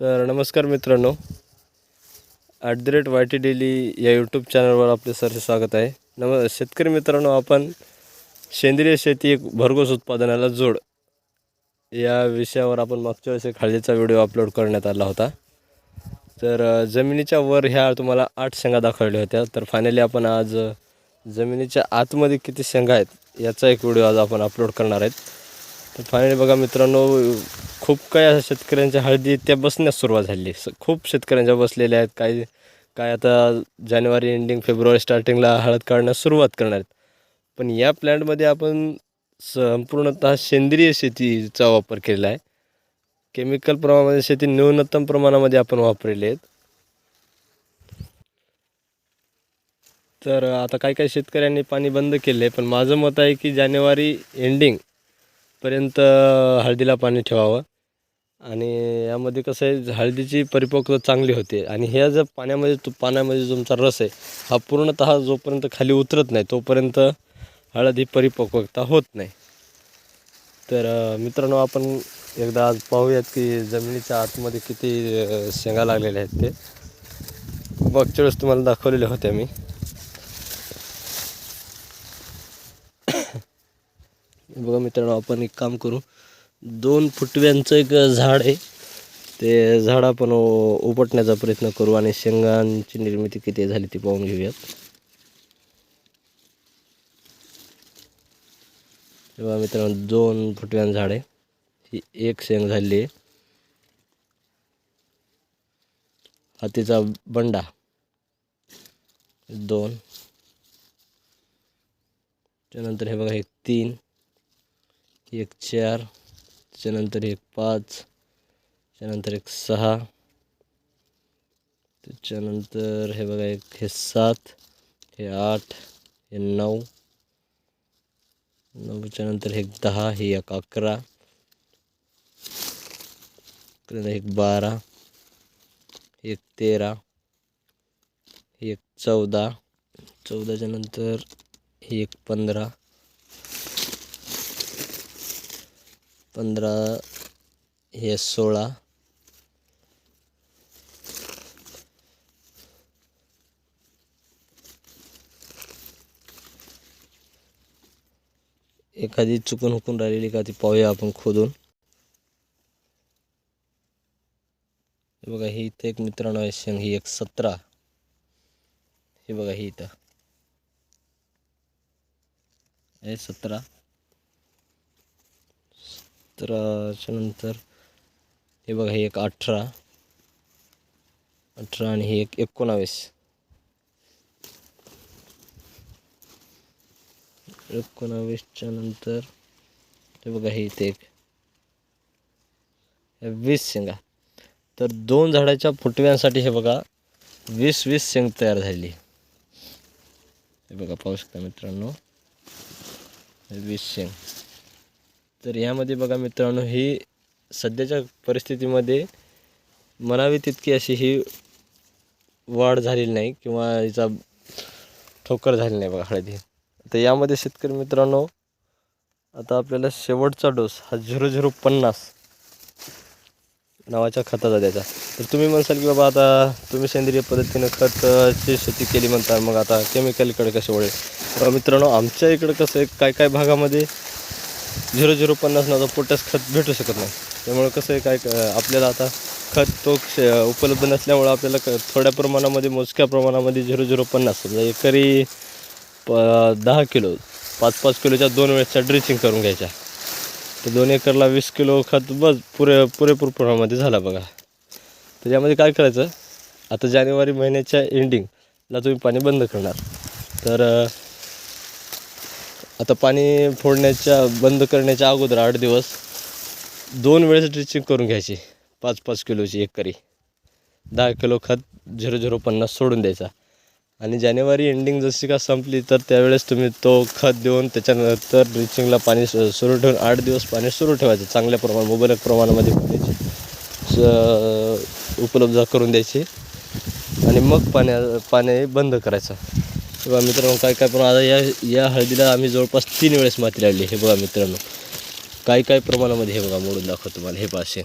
तर नमस्कार मित्रांनो. At the rate Y T daily या यूट्यूब चॅनलवर आपले सर स्वागत आहे. नम शेतकरी मित्रांनो आपण सेंद्रिय शेती एक भरघोस उत्पादनाला जोड या विषयावर आपण मागच्या वेळेस एक हळदीचा व्हिडिओ अपलोड करण्यात आला होता. तर जमिनीच्या वर ह्या तुम्हाला आठ शेंगा दाखवल्या होत्या. तर फायनली आपण आज जमिनीच्या आतमध्ये किती शेंगा आहेत याचा एक व्हिडिओ आज आपण अपलोड करणार आहेत. तर फायनली बघा मित्रांनो खूप काही असं शेतकऱ्यांच्या हळदी त्या बसण्यास सुरुवात झाली. स खूप शेतकऱ्यांच्या बसलेल्या आहेत. काही काय आता जानेवारी एंडिंग फेब्रुवारी स्टार्टिंगला हळद काढण्यास सुरुवात करणार आहेत. पण या प्लॅन्टमध्ये आपण संपूर्णतः सेंद्रिय शेतीचा वापर केलेला आहे. केमिकल प्रमाणामध्ये शेती न्यूनतम प्रमाणामध्ये आपण वापरले आहेत. तर आता काही काही शेतकऱ्यांनी पाणी बंद केले पण माझं मत आहे की जानेवारी एंडिंगपर्यंत हळदीला पाणी ठेवावं. आणि यामध्ये कसं आहे हळदीची परिपक्वता चांगली होते. आणि ह्या जर पाण्यामध्ये तो पाण्यामध्ये जो तुमचा रस आहे हा पूर्णतः जोपर्यंत खाली उतरत नाही तोपर्यंत हळद ही परिपक्वता होत नाही. तर मित्रांनो आपण एकदा आज पाहूयात की जमिनीच्या आतमध्ये किती शेंगा लागलेल्या आहेत ते. मागच्या वेळेस तुम्हाला दाखवलेल्या होत्या मी. बघा मित्रांनो आपण एक काम करू. दोन फुटव्यांचं एक झाड आहे. ते झाड आपण उपटण्याचा प्रयत्न करू आणि शेंगांची निर्मिती किती झाली ती पाहून घेऊयात. तेव्हा मित्रांनो दोन फुटव्यां झाड आहे. ही एक शेंग झाली आहे. हातीचा बंडा. दोन. त्यानंतर हे बघा एक तीन एक चार त्याच्यानंतर एक पाच त्याच्यानंतर एक सहा त्याच्यानंतर हे बघा एक हे सात हे आठ हे नऊ नऊच्या नंतर हे एक दहा हे एक अकरा एक बारा एक तेरा एक चौदा चौदाच्या नंतर एक पंधरा पंधरा हे सोळा. एखादी चुकून हुकून राहिलेली का ती पाहूया आपण खोदून. हे बघा ही इथं एक मित्रांनो आहे शेंग ही एक सतरा. हे बघा ही इथं. सतरा. सतराच्या नंतर हे बघा हे एक अठरा. अठरा आणि हे एक एकोणावीस. एकोणावीसच्या नंतर हे बघा हे इथे एक. वीस शेंगा. तर दोन झाडाच्या फुटव्यांसाठी हे बघा वीस वीस शेंग तयार झाली. हे बघा पाहू शकता मित्रांनो. वीस शेंग. तर यामध्ये बघा मित्रांनो ही सध्याच्या परिस्थितीमध्ये म्हणावी तितकी अशी ही वाढ झालेली नाही किंवा हिचा ठोकर झाली नाही बघा हळदी. तर यामध्ये शेतकरी मित्रांनो आता आपल्याला शेवटचा डोस हा झिरो झिरो पन्नास नावाच्या खताचा द्यायचा. तर तुम्ही म्हणसाल की बाबा आता तुम्ही सेंद्रिय पद्धतीनं खतची शेती केली म्हणता मग आता केमिकलकडे कसे वळेल? मित्रांनो आमच्या इकडं कसं आहे काय काय भागामध्ये झिरो झिरो पन्नास नावाचं पोटॅस खत भेटू शकत नाही. त्यामुळे कसं आहे काय क- आपल्याला आता खत तो क्ष- उपलब्ध नसल्यामुळं आपल्याला क थोड्या प्रमाणामध्ये मोजक्या प्रमाणामध्ये झिरो झिरो पन्नास समजा म्हणजे एकरी प दहा किलो पाच पाच किलोच्या दोन वेळेसच्या ड्रेसिंग करून घ्यायच्या. तर दोन एकरला वीस किलो खत बस पुरे पुरेपूर प्रमाणामध्ये झाला बघा. तर यामध्ये काय करायचं? आता जानेवारी महिन्याच्या एंडिंगला तुम्ही पाणी बंद करणार. तर आता पाणी फोडण्याच्या बंद करण्याच्या अगोदर आठ दिवस दोन वेळेस ड्रिचिंग करून घ्यायची. पाच पाच किलोची एकरी. दहा किलो खत झिरो झिरो पन्नास सोडून द्यायचा. आणि जानेवारी एंडिंग जशी का संपली तर त्यावेळेस तुम्ही तो खत देऊन त्याच्यानंतर ड्रिचिंगला पाणी सु- सुरू ठेवून आठ दिवस पाणी सुरू ठेवायचं. चांगल्या प्रमाण मुबलक प्रमाणामध्ये पाण्याची स- उपलब्ध करून द्यायची. आणि मग पाण्या पाणी बंद करायचं. बघा मित्रांनो काय काय पण आता या या हळदीला आम्ही जवळपास तीन वेळेस माती लावली हे बघा मित्रांनो काय काय प्रमाणामध्ये हे बघा मोडून दाखवतो तुम्हाला. हे पाचशे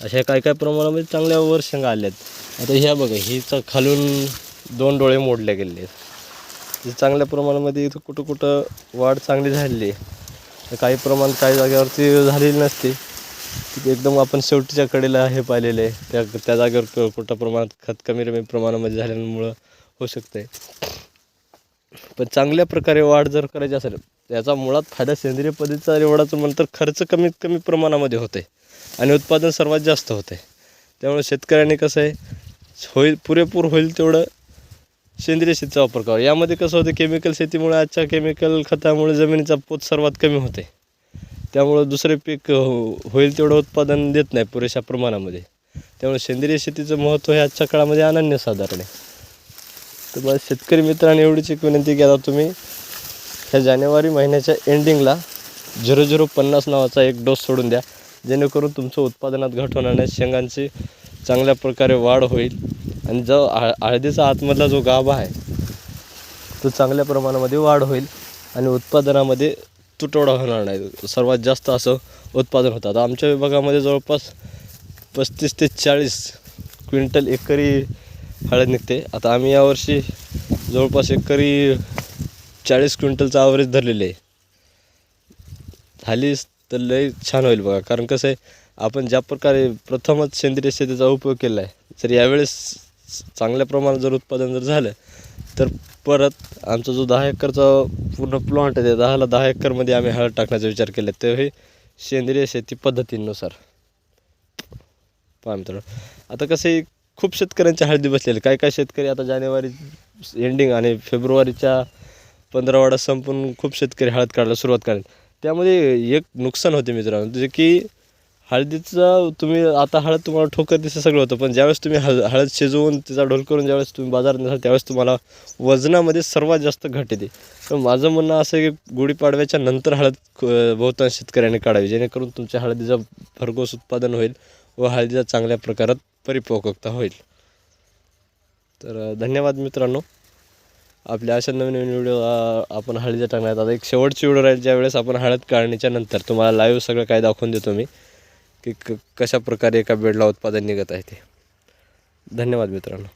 अशा काय काय प्रमाणामध्ये चांगल्या वर शेंगा आल्या आहेत आता ह्या बघा हिचा खालून दोन डोळे मोडले गेले आहेत. चांगल्या प्रमाणामध्ये इथं कुठं कुठं वाढ चांगली झालेली आहे. काही प्रमाण काही जागेवरती झालेली नसते. तिथे एकदम आपण शेवटीच्या कडेला हे पाहिलेलं आहे. त्या त्या जागेवर क- कुठं प्रमाणात खत कमी कमी प्रमाणामध्ये झाल्यामुळं होऊ शकते पण चांगल्या प्रकारे वाढ जर करायची असेल याचा मुळात फायदा सेंद्रिय पद्धतीचा एवढाच म्हणतर खर्च कमीत कमी प्रमाणामध्ये होते आणि उत्पादन सर्वात जास्त होते त्यामुळे शेतकऱ्यांनी कसं आहे होईल पुरेपूर होईल तेवढं सेंद्रिय शेतीचा वापर करावा. यामध्ये कसं होतं केमिकल शेतीमुळे आजच्या केमिकल खतामुळे जमिनीचा पोत सर्वात कमी होते त्यामुळं दुसरे पीक हो- होईल तेवढं उत्पादन देत नाही पुरेशा प्रमाणामध्ये. त्यामुळे सेंद्रिय शेतीचं महत्त्व हे आजच्या काळामध्ये अनन्यसाधारण आहे. तर मला शेतकरी मित्रांनी एवढीच एक विनंती केला तुम्ही. ह्या जानेवारी महिन्याच्या एंडिंगला झिरो झिरो पन्नास नावाचा एक डोस सोडून द्या. जेणेकरून तुमचं उत्पादनात घट होणार नाही शेंगांची चांगल्या प्रकारे वाढ होईल. आणि जो हळ हळदीचा आतमधला जो गाभा आहे तो चांगल्या प्रमाणामध्ये वाढ होईल आणि उत्पादनामध्ये तुटवडा होणार नाही. सर्वात जास्त असं उत्पादन होतं. आता आमच्या विभागामध्ये जवळपास पस्तीस ते चाळीस क्विंटल एकरी हळद निघते. आता आम्ही यावर्षी जवळपास एकरी चाळीस क्विंटलचा ॲव्हरेज धरलेलं आहे. झालीच तर लय छान होईल बघा. कारण कसं आहे आपण ज्या प्रकारे प्रथमच सेंद्रिय शेतीचा उपयोग केला आहे जर यावेळेस चांगल्या प्रमाणात जर उत्पादन जर झालं तर परत आमचा जो दहा एकरचा पूर्ण प्लॉट आहे त्या दहाला दहा एकरमध्ये आम्ही हळद टाकण्याचा विचार केला तेही सेंद्रिय शेती पद्धतीनुसार. पहा मित्रांनो. आता कसं आहे खूप शेतकऱ्यांच्या हळदी बसलेले. काय काय शेतकरी आता जानेवारी एंडिंग आणि फेब्रुवारीच्या पंधरावाडा संपून खूप शेतकरी हळद काढायला सुरुवात करेल. त्यामध्ये एक नुकसान होते मित्रांनो जे की हळदीचं तुम्ही आता हळद तुम्हाला ठोकर दिसं सगळं होतं पण ज्यावेळेस तुम्ही हळ हळद शिजवून तिचा ढोल करून ज्यावेळेस तुम्ही बाजारात नसाल त्यावेळेस तुम्हाला वजनामध्ये सर्वात जास्त घट येते. तर माझं म्हणणं असं आहे की गुढीपाडव्याच्या नंतर हळद क- बहुतांश शेतकऱ्यांनी काढावी जेणेकरून तुमच्या हळदीचं भरघोस उत्पादन होईल व हळदीचा चांगल्या प्रकारात परिपक्वता होईल. तर धन्यवाद मित्रांनो. आपल्या अशा नवीन नवीन व्हिडिओ आपण हळदीच्या टाकण्यात आता एक शेवटची व्हिडिओ राहील ज्यावेळेस आपण हळद काढण्याच्या नंतर. तुम्हाला लाईव्ह सगळं काय दाखवून देतो मी की क कशा प्रकारे एका बेडला उत्पादन निघत आहे ते. धन्यवाद मित्रांनो.